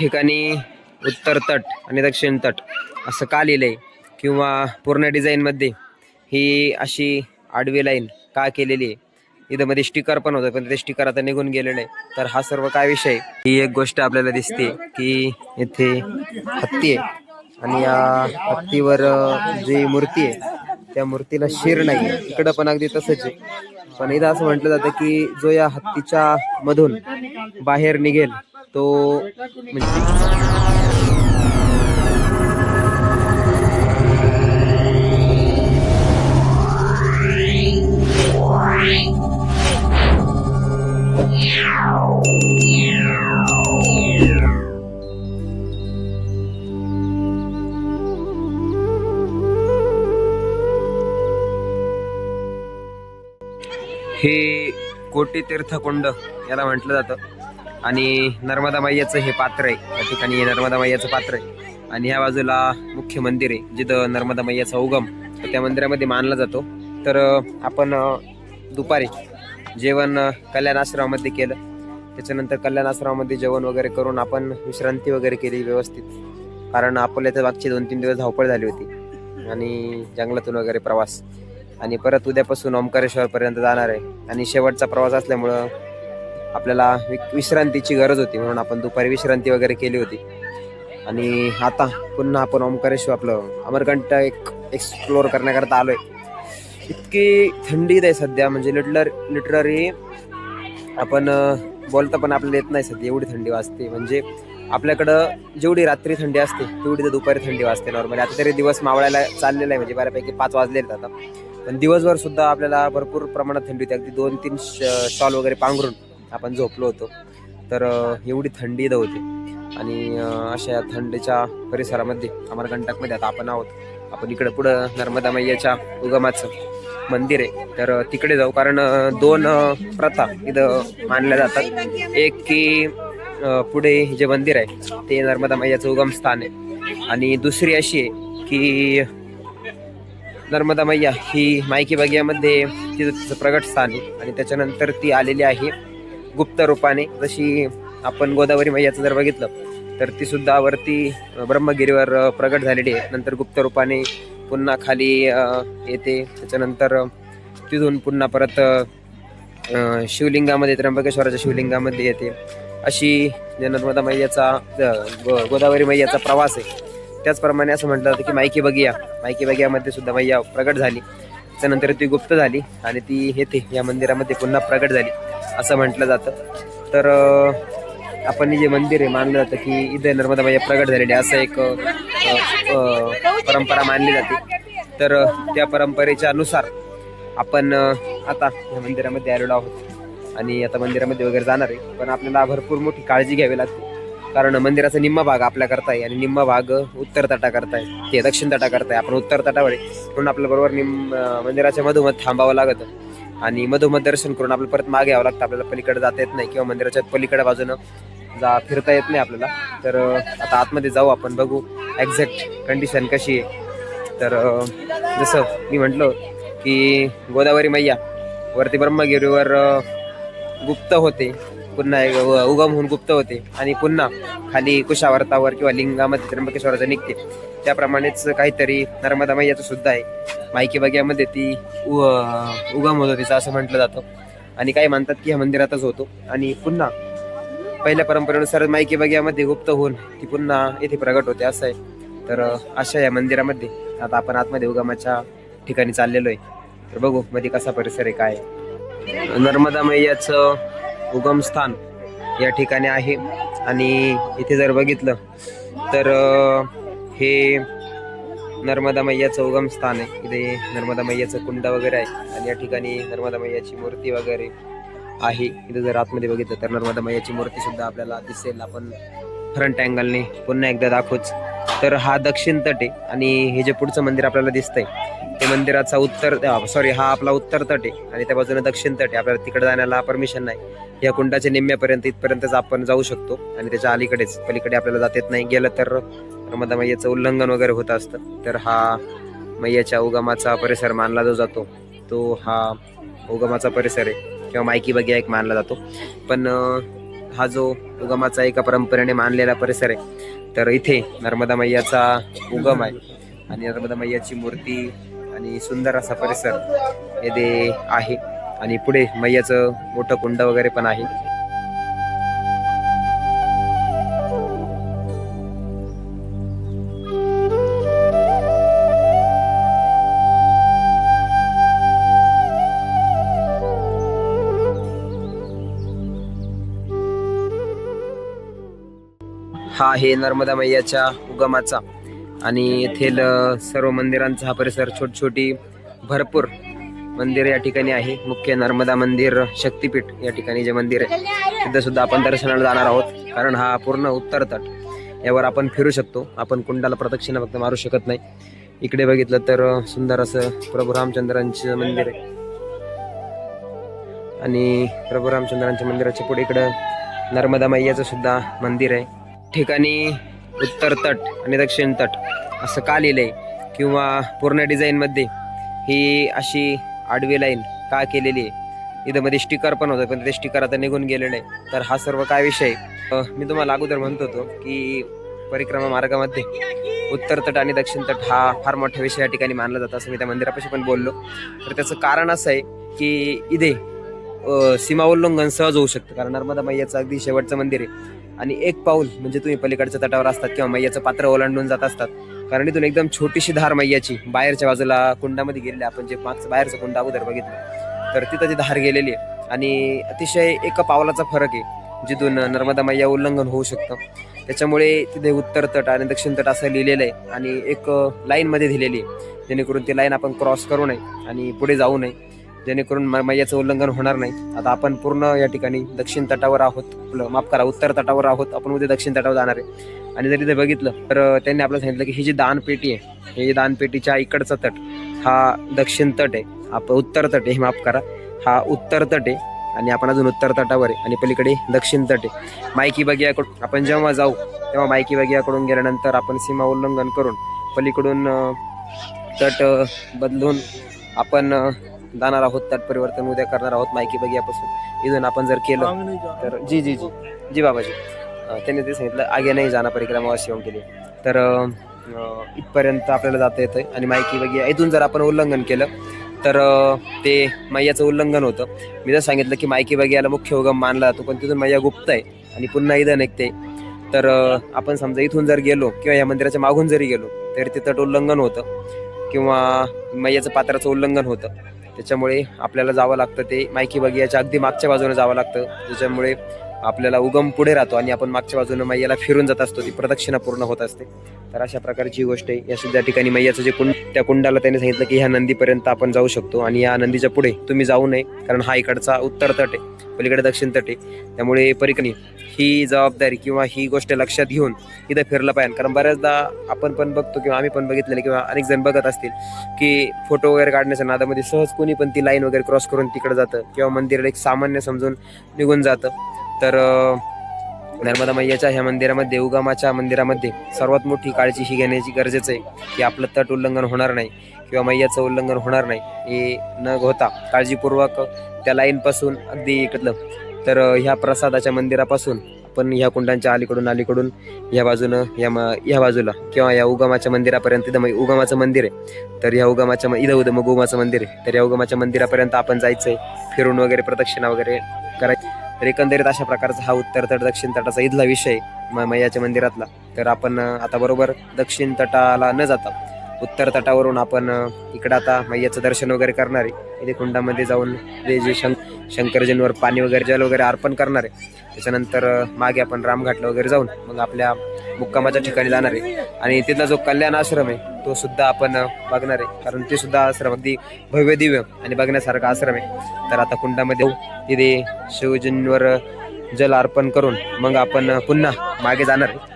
ठिकाणी उत्तर तट आणि दक्षिण तट असं का लिहिलं आहे किंवा पूर्ण डिझाईनमध्ये ही अशी आडवी लाईन का केलेली आहे? इथं मध्ये स्टिकर पण होतं पण ते स्टिकर आता निघून गेलेलं आहे. तर हा सर्व काय विषय ही एक गोष्ट आपल्याला दिसते की इथे हत्ती आहे. आणि या हत्तीवर जी मूर्ती आहे त्या मूर्तीला शिर नाही इकडं पण अगदी तसंच आहे. पण इथं असं म्हटलं जातं की जो या हत्तीच्या मधून बाहेर निघेल तो हे कोटी तीर्थकुंड याला म्हटलं जातं. आणि नर्मदा मैयाचं हे पात्र आहे. या ठिकाणी हे नर्मदा मैयाचं पात्र आहे. आणि ह्या बाजूला मुख्य मंदिर आहे जिथं नर्मदा मैयाचा उगम त्या मंदिरामध्ये मानला जातो. तर आपण दुपारी जेवण कल्याण आश्रमामध्ये केलं. त्याच्यानंतर कल्याण आश्रमामध्ये जेवण वगैरे करून आपण विश्रांती वगैरे केली व्यवस्थित. कारण आपल्या तर मागचे दोन तीन दिवस धावपळ झाली होती. आणि जंगलातून वगैरे प्रवास. आणि परत उद्यापासून ओंकारेश्वरपर्यंत जाणार आहे. आणि शेवटचा प्रवास असल्यामुळं आपल्याला विश्रांतीची गरज होती म्हणून आपण दुपारी विश्रांती वगैरे केली होती. आणि आता पुन्हा आपण ओंकारेश्वर आपलं अमरकंट एक एक्सप्लोअर करण्याकरता आलोय. इतकी थंडीत आहे सध्या म्हणजे लिटलर लिटररी आपण बोलता पण आपल्याला येत नाही सध्या एवढी थंडी वाजते. म्हणजे आपल्याकडं जेवढी रात्री थंडी असते तेवढी तर दुपारी थंडी वाजते नॉर्मली आता तरी दिवस मावळायला चाललेला आहे म्हणजे बऱ्यापैकी पाच वाजले आहेत आता. पण दिवसभर सुद्धा आपल्याला भरपूर प्रमाणात थंडी होती. अगदी दोन तीन शॉल वगैरे पांघरून आपण झोपलो होतो. तर एवढी थंडी इथं होती. आणि अशा या थंडीच्या परिसरामध्ये अमरकंटकमध्ये आता आपण आहोत. आपण इकडं पुढं नर्मदा मैयाच्या उगमाचं मंदिर आहे. तर तिकडे जाऊ कारण दोन प्रथा इथं मानल्या जातात. एक की पुढे जे मंदिर आहे ते नर्मदा मैयाचं उगम स्थान आहे. आणि दुसरी अशी आहे की नर्मदा मैया ही मायकी बगियामध्ये तिचं तिचं प्रगट स्थान आहे. आणि त्याच्यानंतर ती आलेली आहे. गुप्त रूपाने जशी आपण गोदावरी मैयाचं जर बघितलं तर ती सुद्धा वरती ब्रह्मगिरीवर प्रगट झालेली आहे. नंतर गुप्त रूपाने पुन्हा खाली येते. त्याच्यानंतर तिथून पुन्हा परत शिवलिंगामध्ये त्र्यंबकेश्वराच्या शिवलिंगामध्ये येते. अशी जे नर्मदा मैयाचा गोदावरी मैयाचा प्रवास आहे. त्याचप्रमाणे असं म्हटलं जातं की मायकी बगिया मायकी बगियामध्ये सुद्धा मैया प्रगट झाली. त्यानंतर ती गुप्त झाली आणि ती येते या मंदिरामध्ये पुन्हा प्रगट झाली असं म्हटलं जातं. तर आपण जे मंदिर आहे मानलं जातं की इथे नर्मदा मैया प्रगट झालेली असं एक परंपरा मानली जाते. तर त्या परंपरेच्या अनुसार आपण आता या मंदिरामध्ये आलेलो आहोत. आणि आता मंदिरामध्ये वगैरे जाणार आहे पण आपल्याला भरपूर मोठी काळजी घ्यावी लागते. कारण मंदिराचा निम्मा भाग आपल्या करता आणि निम्मा भाग उत्तर तटा करताय. ते दक्षिण तटा करताय. आपण उत्तर तटावर म्हणून आपल्या बरोबर निम मंदिराच्या मधोमध थांबावं लागतं. आणि मधोमध दर्शन करून आपल्याला परत मागे यावं लागतं. आपल्याला पलीकडे जाता येत नाही किंवा मंदिराच्या पलीकडे बाजूनं जा फिरता येत नाही आपल्याला. तर आता आतमध्ये जाऊ आपण बघू एक्झॅक्ट कंडिशन कशी आहे. तर जसं मी म्हटलं की गोदावरी मैया वरती ब्रह्मगिरीवर गुप्त होते. पुन्हा एक व- उगम होऊन गुप्त होते. आणि पुन्हा खाली कुशावर्तावर किंवा लिंगामध्ये त्र्यंबकेश्वराचं निघते. त्याप्रमाणेच काहीतरी नर्मदा मैयाचं सुद्धा आहे. मायकी बग्यामध्ये ती उ- उगम होतो तिचा असं म्हटलं जातं. आणि काही म्हणतात की ह्या मंदिरातच होतो. आणि पुन्हा पहिल्या परंपरेनुसार मायकी बग्यामध्ये गुप्त होऊन ती पुन्हा येथे प्रगट होते असं आहे. तर अशा या मंदिरामध्ये आता आपण आतमध्ये उगमाच्या ठिकाणी चाललेलो आहे. तर बघू मध्ये कसा परिसर आहे काय आहे. नर्मदा मैयाचं उगमस्थान या ठिकाणी आहे. आणि इथे जर बघितलं तर हे नर्मदा मैयाचं उगम स्थान आहे. इथे नर्मदा मैयाचं कुंड वगैरे आहे. आणि या ठिकाणी नर्मदा मैयाची मूर्ती वगैरे आहे. इथे जर आतमध्ये बघितलं तर नर्मदा मैयाची मूर्ती सुद्धा आपल्याला दिसेल. आपण फ्रंट अँगलने पुन्हा एकदा दाखवूच. तर हा दक्षिण तट आहे. आणि हे जे पुढचं मंदिर आपल्याला दिसतंय ते मंदिराचा उत्तर सॉरी हा आपला उत्तर तट आहे आणि त्या बाजूने दक्षिण तट आहे. आपल्याला तिकडे जाण्याला परमिशन नाही. या कुंडाच्या निम्म्यापर्यंत इथपर्यंतच आपण जाऊ शकतो आणि त्याच्या अलीकडेच. पलीकडे आपल्याला जाता येत नाही. गेलं तर नर्मदा मैयाचं उल्लंघन वगैरे होत असतं. तर हा मैयाच्या उगमाचा परिसर मानला जो जातो तो हा उगमाचा परिसर आहे. किंवा मायकी बगिया एक मानला जातो. पण हा जो उगमाचा एका परंपरेने मानलेला परिसर आहे तर इथे नर्मदा मैयाचा उगम आहे. आणि नर्मदा मैयाची मूर्ती आणि सुंदर असा परिसर येथे आहे. आणि पुढे मैयाचं मोठं कुंड वगैरे पण आहे. हा आहे नर्मदा मैयाच्या उगमाचा. आणि येथील सर्व मंदिरांचा हा परिसर छोट छोटी भरपूर मंदिर या ठिकाणी आहे. मुख्य नर्मदा मंदिर शक्तीपीठ या ठिकाणी जे मंदिर आहे तिथं सुद्धा आपण दर्शनाला जाणार आहोत. कारण हा पूर्ण उत्तर तट यावर आपण फिरू शकतो. आपण कुंडाला प्रदक्षिणा फक्त मारू शकत नाही. इकडे बघितलं तर सुंदर असं प्रभू रामचंद्रांचं मंदिर आहे. आणि प्रभू रामचंद्रांच्या मंदिराच्या पुढे इकडं नर्मदा मैयाचं सुद्धा मंदिर आहे. ठिकाणी उत्तर तट आणि दक्षिण तट असं का लिहिलंय? किंवा पूर्ण डिझाईनमध्ये ही अशी आडवी लाईन का केलेली आहे? इथं मध्ये स्टिकर पण होतं पण ते स्टिकर आता निघून गेलेलं आहे. तर हा सर्व काय विषय? मी तुम्हाला अगोदर म्हणत होतो की परिक्रमा मार्गामध्ये उत्तर तट आणि दक्षिण तट हा फार मोठा विषय या ठिकाणी मानला जातो असं मी त्या मंदिरापाशी पण बोललो. तर त्याचं कारण असं आहे की इथे सीमा उल्लंघन सहज होऊ शकतं कारण नर्मदा मैयाचं अगदी शेवटचं मंदिर आहे. आणि एक पाऊल म्हणजे तुम्ही पलीकडच्या तटावर असतात किंवा मैयाचं पात्र ओलांडून जात असतात. कारण इथून एकदम छोटीशी धार मैयाची बाहेरच्या बाजूला कुंडामध्ये गेलेली आहे. आपण जे मागचं बाहेरचं कुंड अगोदर बघितलं तर तिथं ती धार गेलेली आहे. आणि अतिशय एका पावलाचा फरक आहे जिथून नर्मदा मैया उल्लंघन होऊ शकतं. त्याच्यामुळे तिथे उत्तर तट आणि दक्षिण तट असं लिहिलेलं आहे आणि एक लाईनमध्ये दिलेली आहे. जेणेकरून ती लाईन आपण क्रॉस करू नये आणि पुढे जाऊ नये. जेणेकरून म- मैयाचं उल्लंघन होणार नाही. आता आपण पूर्ण या ठिकाणी दक्षिण तटावर आहोत. आपलं माफ करा उत्तर तटावर आहोत. आपण उद्या दक्षिण तटावर जाणार आहे. आणि जर इथे बघितलं तर अं, त्यांनी आपल्याला सांगितलं की ही जी दानपेटी आहे हे दानपेटीच्या इकडचा तट हा दक्षिण तट आहे. आप उत्तर तट आहे माफ करा. हा उत्तर तट आहे आणि आपण अजून उत्तर तटावर आहे आणि पलीकडे दक्षिण तट आहे. मायकी बगियाकडून आपण जेव्हा जाऊ तेव्हा मायकी बगियाकडून गेल्यानंतर आपण सीमा उल्लंघन करून पलीकडून अं, तट अं, बदलून आपण अं, जाणार आहोत तट परिवर्तन उद्या करणार आहोत मायकी बगियापासून इथून आपण जर केलं तर जी जी जी. जी बाबाजी. त्यांनी ते सांगितलं आगे नाही जाणं परिक्रमा अशी येऊन केली तर इथपर्यंत आपल्याला जाता येतं आणि मायकी बगिया इथून जर आपण उल्लंघन केलं तर ते मैयाचं उल्लंघन होतं. मी जर सांगितलं की मायकी बगियाला मुख्य उगम मानला जातो पण तिथून मैया गुप्त आहे आणि पुन्हा इथं निघते. तर आपण समजा इथून जर गेलो किंवा या मंदिराच्या मागून जरी गेलो तरी ते तट उल्लंघन होतं. किंवा मैयाचं पात्राचं उल्लंघन होतं. त्याच्यामुळे आपल्याला जावं लागतं ते. मायकी बगियाच्या अगदी मागच्या बाजूने जावं लागतं. त्याच्यामुळे आपल्याला उगम पुढे राहतो आणि आपण मागच्या बाजूने मैयाला फिरून जात असतो. ती प्रदक्षिणा पूर्ण होत असते. तर अशा प्रकारची गोष्ट आहे. या सुद्धा ठिकाणी मैयाचं जे कुंड त्या कुंडाला त्यांनी सांगितलं की ह्या नंदीपर्यंत आपण जाऊ शकतो. आणि या नंदीच्या पुढे तुम्ही जाऊ नये कारण हा इकडचा उत्तर तट आहे. पलीकडे दक्षिण तटे. त्यामुळे परिकणी ही जबाबदारी किंवा ही गोष्ट लक्षात घेऊन इथं फिरलं पाहिजे. कारण बऱ्याचदा आपण पण बघतो किंवा आम्ही पण बघितलेलं किंवा अनेक जण बघत असतील की फोटो वगैरे काढण्याच्या नादामध्ये सहज कोणी पण ती लाईन वगैरे क्रॉस करून तिकडे जातं किंवा मंदिराला एक सामान्य समजून निघून जातं. तर नर्मदा मैयाच्या ह्या मंदिरामध्ये उगमाच्या मंदिरामध्ये सर्वात मोठी काळजी ही घेण्याची गरजेचं आहे की आपलं तट उल्लंघन होणार नाही. किंवा मैयाचं उल्लंघन होणार नाही हे न होता काळजीपूर्वक त्या लाईनपासून अगदी इकडलं तर ह्या प्रसादाच्या मंदिरापासून आपण ह्या कुंडांच्या अलीकडून अलीकडून ह्या बाजूनं या म ह्या बाजूला किंवा या उगमाच्या मंदिरापर्यंत इथं मै- उगमाचं मंदिर आहे. तर ह्या उगमाच्या म- इथं उद मग उगमाचं मंदिर आहे. तर या उगमाच्या मंदिरापर्यंत आपण जायचंय फिरून वगैरे प्रदक्षिणा वगैरे करायची. तर एकंदरीत अशा प्रकारचा हा उत्तर तट दक्षिण तटाचा इथला विषय म- मैयाच्या मंदिरातला. तर आपण आता बरोबर दक्षिण तटाला न जाता उत्तर तटावरून आपण इकडं आता मैयाचं दर्शन वगैरे करणार आहे. इथे कुंडामध्ये जाऊन ते जे शं शंकरजींवर पाणी वगैरे जल वगैरे अर्पण करणार आहे. त्याच्यानंतर मागे आपण रामघाटला वगैरे जाऊन मग आपल्या मुक्कामाच्या ठिकाणी जाणार आहे. आणि तिथला जो कल्याण आश्रम आहे तो सुद्धा आपण बघणार आहे. कारण ते सुद्धा आश्रम अगदी भव्य दिव्य आणि बघण्यासारखा आश्रम आहे. तर आता कुंडामध्ये तिथे शिवजींवर जल अर्पण करून मग आपण पुन्हा मागे जाणार आहे.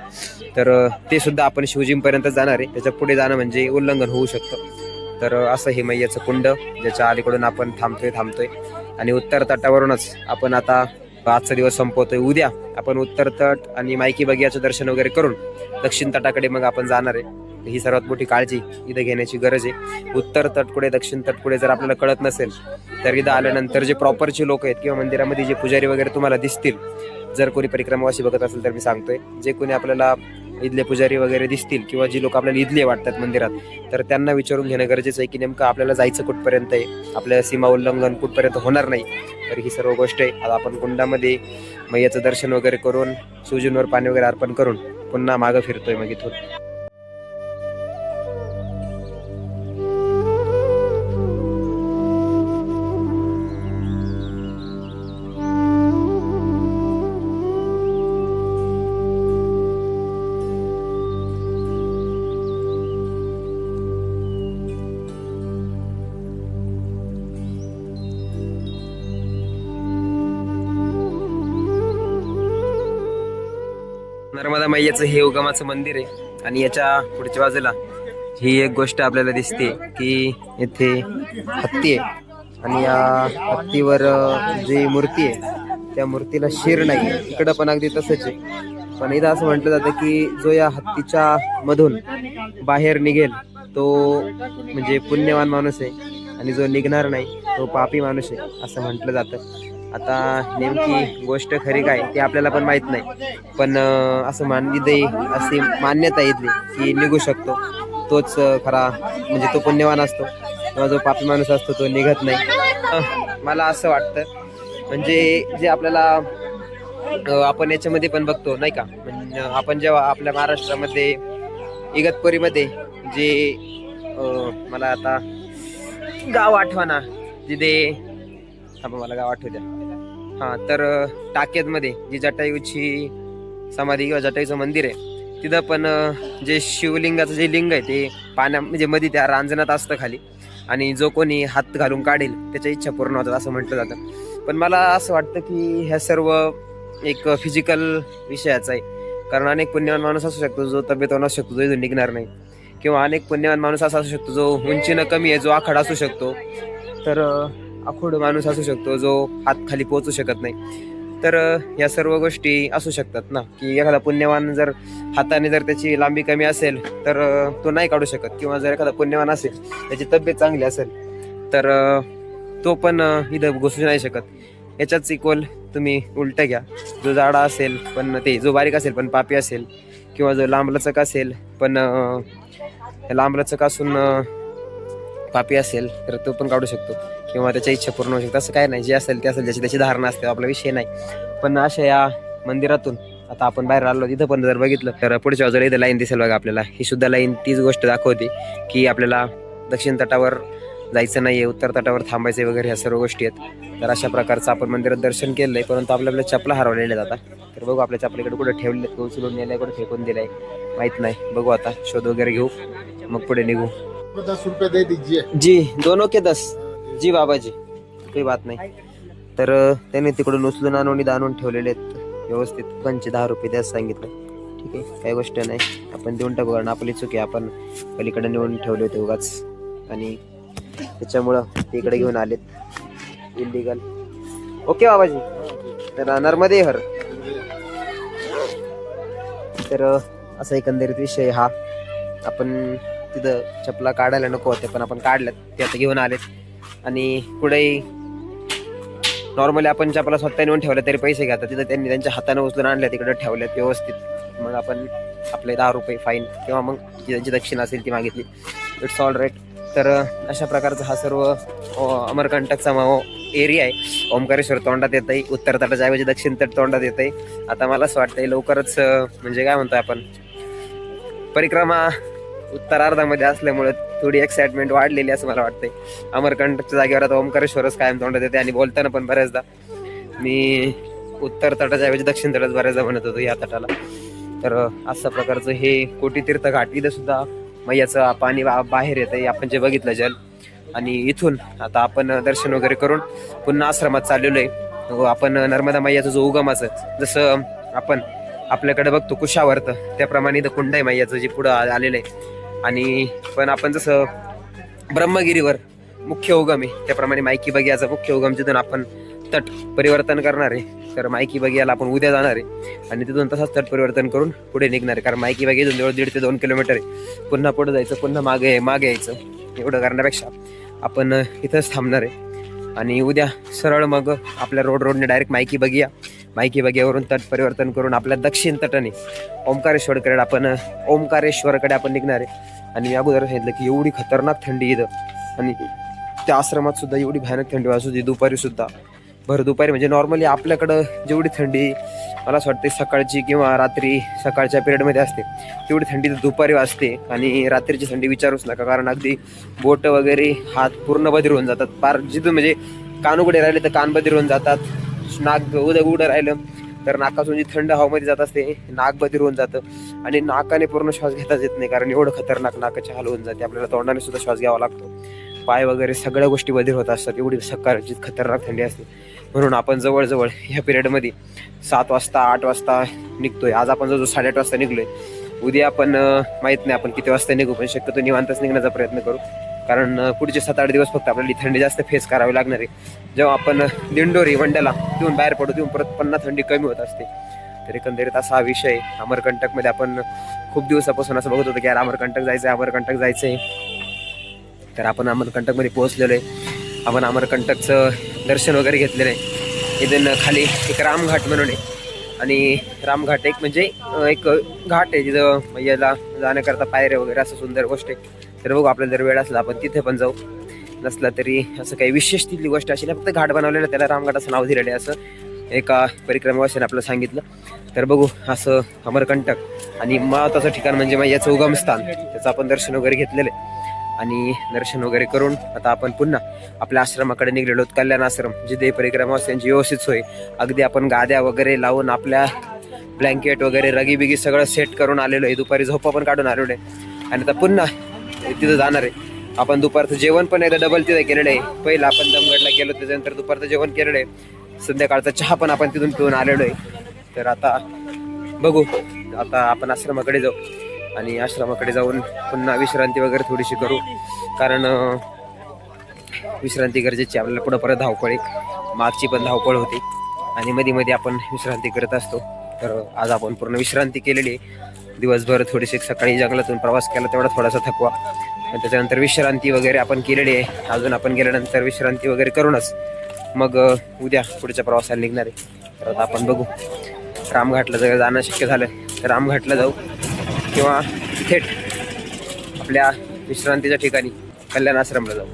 तर ते सुद्धा आपण शिवजींपर्यंत जाणार आहे. त्याच्या पुढे जाणं म्हणजे उल्लंघन होऊ शकतं. तर असं हे मैयाचं कुंड ज्याच्या अलीकडून आपण थांबतोय थांबतोय. आणि उत्तर तटावरूनच आपण आता आजचा दिवस संपवतोय. उद्या आपण उत्तर तट आणि मायकी बगियाचं दर्शन वगैरे करून दक्षिण तटाकडे मग आपण जाणार आहे. ही सर्वात मोठी काळजी इथं घेण्याची गरज आहे. उत्तर तट कुठे दक्षिण तट कुठे जर आपल्याला कळत नसेल तर इथं आल्यानंतर जे प्रॉपरचे लोक आहेत किंवा मंदिरामध्ये जे पुजारी वगैरे तुम्हाला दिसतील जर कोणी परिक्रमावाशी बघत असेल तर मी सांगतोय. जे कोणी आपल्याला इथले पुजारी वगैरे दिसतील किंवा जी लोक आपल्याला इथले वाटतात मंदिरात तर त्यांना विचारून घेणं गरजेचं आहे की नेमकं आपल्याला जायचं कुठपर्यंत आहे आपल्या सीमा उल्लंघन कुठपर्यंत होणार नाही. तर ही सर्व गोष्ट आहे. आता आपण कुंडामध्ये मैयाचं दर्शन वगैरे करून सुजूनवर पाणी वगैरे अर्पण करून पुन्हा मागं फिरतोय मग इथून. मैयाचं हे उगमाचं मंदिर आहे. आणि याच्या पुढच्या बाजूला ही एक गोष्ट आपल्याला दिसते की येथे हत्ती आहे. आणि या हत्तीवर जी मूर्ती आहे त्या मूर्तीला शिर नाही इकडं पण अगदी तसंच आहे. पण इथं असं म्हटलं जातं की जो या हत्तीच्या मधून बाहेर निघेल तो म्हणजे पुण्यवान माणूस आहे. आणि जो निघणार नाही तो पापी माणूस आहे असं म्हटलं जातं. आता नेमकी गोष्ट खरी काय ते आपल्याला पण माहीत नाही. पण असं मानली अशी मान्यता येतली की निघू शकतो. तोच खरा म्हणजे तो पुण्यवान असतो. किंवा जो पापी माणूस असतो तो निघत नाही. मला असं वाटतं. म्हणजे जे आपल्याला आपण याच्यामध्ये पण बघतो नाही का? म्हणजे आपण जेव्हा आपल्या महाराष्ट्रामध्ये इगतपुरीमध्ये जे मला आता गाव आठवणा जिथे थांबा मला गाव आठवू द्या. हां तर टाक्यातमध्ये जी जटायूची समाधी किंवा जटायूचं मंदिर आहे तिथं पण जे शिवलिंगाचं जे लिंग आहे ते पाण्या म्हणजे मध्ये त्या रांजणात असतं खाली. आणि जो कोणी हात घालून काढेल त्याच्या इच्छा पूर्ण होतात असं म्हटलं जातं. पण मला असं वाटतं की ह्या सर्व एक फिजिकल विषयाचा आहे. कारण अनेक पुण्यवान माणूस असू शकतो जो तब्येतवान असू शकतो जो इथून निघणार नाही. किंवा अनेक पुण्यवान माणूस असा असू शकतो जो उंचीनं कमी आहे जो आखाड असू शकतो. तर अखोड माणूस असू शकतो जो हात खाली पोहोचू शकत नाही. तर या सर्व गोष्टी असू शकतात ना की एखादा पुण्यवान जर हाताने जर त्याची लांबी कमी असेल तर तो नाही काढू शकत. किंवा जर एखादा पुण्यवान असेल त्याची तब्येत चांगली असेल तर तो पण इथं घुसू नाही शकत. याच्याच इक्वल तुम्ही उलट घ्या. जो जाडा असेल पण ते जो बारीक असेल पण पापी असेल किंवा जो लांबलचक असेल पण लांबलचक असून पापी असेल तर तो पण काढू शकतो. किंवा त्याच्या इच्छा पूर्ण होऊ शकतात असं काय नाही. जे असेल ते असेल. ज्याची त्याची धारणा असते. आपला विषय नाही. पण अशा या मंदिरातून आता आपण बाहेर आलो. तिथं पण जर बघितलं तर पुढच्या बाजूला इथं लाईन दिसेल बघा आपल्याला. ही सुद्धा लाईन तीच गोष्ट दाखवते की आपल्याला दक्षिण तटावर जायचं नाही आहे उत्तर तटावर थांबायचे वगैरे ह्या सर्व गोष्टी आहेत. तर अशा प्रकारचं आपण मंदिरात दर्शन केलं आहे परंतु आपल्या आपल्या चपला हरवलेल्या आहेत आता. तर बघू आपल्या चपलीकडे कुठं ठेवले उचलून नेलं आहे कुठं फेकून दिलं आहे माहीत नाही. बघू आता. शोध वगैरे घेऊ. मग पुढे निघू. दस रुपए दे दीजिए। जी दोनों के दस। जी बाबाजी काही बात नाही। तर त्यांनी त्याने तिकडून उचलून आणून इथं आणून ठेवलेले आहेत. व्यवस्थित पंचे दहा रुपये द्यास सांगितलं. ठीक आहे काही गोष्ट नाही. आपण देऊन टाकू कारण आपली चुकी आपण पलीकडे नेऊन ठेवले होते उगाच. आणि त्याच्यामुळं ते इकडे घेऊन आलेत. Illegal okay Babaji. तर नर्मदे हर. तर असा एकंदरीत विषय हा. आपण तिथं चपला काढायला नको होते पण आपण काढल्यात ते आता घेऊन आलेत. आणि पुढेही नॉर्मली आपण चपला स्वतः नेऊन ठेवल्या तरी पैसे घेतात. तिथं त्यांनी त्यांच्या हाताने उचलून आणल्या तिकडे ठेवल्यात व्यवस्थित. मग आपण आपले दहा रुपये फाईन किंवा मग त्यांची दक्षिणा असेल ती मागितली. इट्स ऑल राईट तर अशा प्रकारचा हा सर्व अमरकंटकचा एरिया आहे. ओंकारेश्वर तोंडात येत आहे उत्तर तटाच्या ऐवजी दक्षिण तट तोंडात येत आहे आता मला असं वाटतंय लवकरच म्हणजे काय म्हणतोय आपण? परिक्रमा उत्तरार्धामध्ये असल्यामुळे थोडी एक्साइटमेंट वाढलेली असं मला वाटतंय. अमरकंटच्या जागेवर आता ओमकारेश्वरच कायम तोंडात येते आणि बोलताना पण बऱ्याचदा मी उत्तर तटाच्या ऐवजी दक्षिण तटात बऱ्याचदा म्हणत होतो या तटाला. तर अशा प्रकारचं हे कोटीतीर्थ घाट इथं सुद्धा मैयाचं पाणी बाहेर येतंय. आपण जे बघितलं जल. आणि इथून आता आपण दर्शन वगैरे करून पुन्हा आश्रमात चाललेलो आहे. हो, आपण नर्मदा मैयाचं जो उगमाचं जसं आपण आपल्याकडे बघतो कुशावर्त त्याप्रमाणे इथं कुंड आहे मैयाचं जे पुढं आलेलं आहे आणि पण आपण जसं ब्रह्मगिरीवर मुख्य उगम आहे त्याप्रमाणे मायकी बगियाचा मुख्य उगम जिथून आपण तट परिवर्तन करणार आहे तर मायकी बगियाला आपण उद्या जाणार आहे. आणि तिथून तसाच तट परिवर्तन करून पुढे निघणार आहे. कारण मायकी बगी जवळ दीड ते दोन किलोमीटर आहे. पुन्हा पुढे जायचं पुन्हा मागे मागे यायचं. एवढं करण्यापेक्षा आपण इथंच थांबणार आहे. आणि उद्या सरळ मग आपल्या रोड रोडने डायरेक्ट मायकी बगिया माहिती बगेवरून तट परिवर्तन करून आपल्या दक्षिण तटाने ओंकारेश्वरकडे आपण ओंकारेश्वरकडे आपण निघणार आहे. आणि मी अगोदर सांगितलं की एवढी खतरनाक थंडी इथं. आणि त्या आश्रमात सुद्धा एवढी भयानक थंडी वाजत होती दुपारी सुद्धा. भर दुपारी म्हणजे नॉर्मली आपल्याकडं जेवढी थंडी मला असं वाटते सकाळची किंवा रात्री सकाळच्या पिरियडमध्ये असते तेवढी थंडी तर दुपारी वाजते. आणि रात्रीची थंडी विचारूच नका कारण अगदी बोट वगैरे हात पूर्ण बधीर होऊन जातात. पार जिथून म्हणजे कान उघडे राहिले तर कान बदिर होऊन जातात. नाक उद्या उडं राहिलं तर नाकातून जी थंड हवामध्ये जात असते नाक बधीर होऊन जातं. आणि नाकाने पूर्ण श्वास घेताच येत नाही कारण एवढं खतरनाक नाकाची हाल होऊन जाते. आपल्याला तोंडाने सुद्धा श्वास घ्यावा लागतो. पाय वगैरे सगळ्या गोष्टी बधीर होत असतात. एवढी सकाळची खतरनाक थंडी असते. म्हणून आपण जवळजवळ ह्या पिरियडमध्ये सात वाजता आठ वाजता निघतोय. आज आपण जवळजवळ साडेआठ वाजता निघलोय. उद्या आपण माहीत नाही आपण किती वाजता निघू पण शक्यतो निवांतच निघण्याचा प्रयत्न करू. कारण पुढचे सात आठ दिवस फक्त आपल्याला थंडी जास्त फेस करावी लागणार आहे. जेव्हा आपण दिंडोरी वंड्याला तिथून बाहेर पडू तिथून परत पन्नास थंडी कमी होत असते. तर एकंदरीत असा हा विषय आहे. अमरकंटकमध्ये आपण खूप दिवसापासून असं बघत होतो की यार अमरकंटक जायचं आहे अमरकंटक जायचं आहे तर आपण अमरकंटकमध्ये पोहोचलेलो आहे. आपण अमरकंटकचं दर्शन वगैरे घेतलेलं आहे. इथून खाली एक रामघाट म्हणून आहे. आणि रामघाट एक म्हणजे एक घाट आहे. जिथं याला जाण्याकरता पायऱ्या वगैरे असं सुंदर गोष्ट आहे. तर बघू आपल्याला जर वेळ असला आपण तिथे पण जाऊ. नसला तरी असं काही विशेष तिथली गोष्ट अशी नाही फक्त घाट बनवलेलं त्याला रामघाट असं नाव दिलेलं आहे असं. एका परिक्रमावासीने आपलं सांगितलं. तर बघू असं अमरकंटक आणि महत्वाचं ठिकाण म्हणजे मग याचं उगमस्थान त्याचं आपण दर्शन वगैरे घेतलेलं आहे. आणि दर्शन वगैरे करून आता आपण पुन्हा आपल्या आश्रमाकडे निघलेलो आहोत. कल्याण आश्रम जिथे परिक्रमावासियांची व्यवस्थित सोय. अगदी आपण गाद्या वगैरे लावून आपल्या ब्लँकेट वगैरे रगी बिगी सगळं सेट करून आलेलो आहे. दुपारी झोपा पण काढून आलेलो आहे. आणि आता पुन्हा तिथं जाणार आहे. आपण दुपारचं जेवण पण एकदा डबल तिथं केलेलं आहे. पहिलं आपण दमगडला गेलो त्याच्यानंतर दुपारचं जेवण केलेलं आहे. संध्याकाळचा चहा पण आपण तिथून पिऊन आलेलो आहे. तर आता बघू आता आपण आश्रमाकडे जाऊ. आणि आश्रमाकडे जाऊन पुन्हा विश्रांती वगैरे थोडीशी करू. कारण विश्रांती गरजेची आपल्याला पुढं परत धावपळ आहे. मागची पण धावपळ होती. आणि मध्ये मध्ये आपण विश्रांती करत असतो. तर आज आपण पूर्ण विश्रांती केलेली आहे. दिवसभर थोडीशी सकाळी जंगलातून प्रवास केला तेवढा थोडासा थकवा. आणि त्याच्यानंतर विश्रांती वगैरे आपण केलेली आहे. अजून आपण गेल्यानंतर विश्रांती वगैरे करूनच मग उद्या पुढच्या प्रवासाला निघणार आहे. तर आता आपण बघू. रामघाटला जर जाणं शक्य झालं तर रामघाटला जाऊ किंवा थेट आपल्या विश्रांतीच्या ठिकाणी कल्याण आश्रमला जाऊ.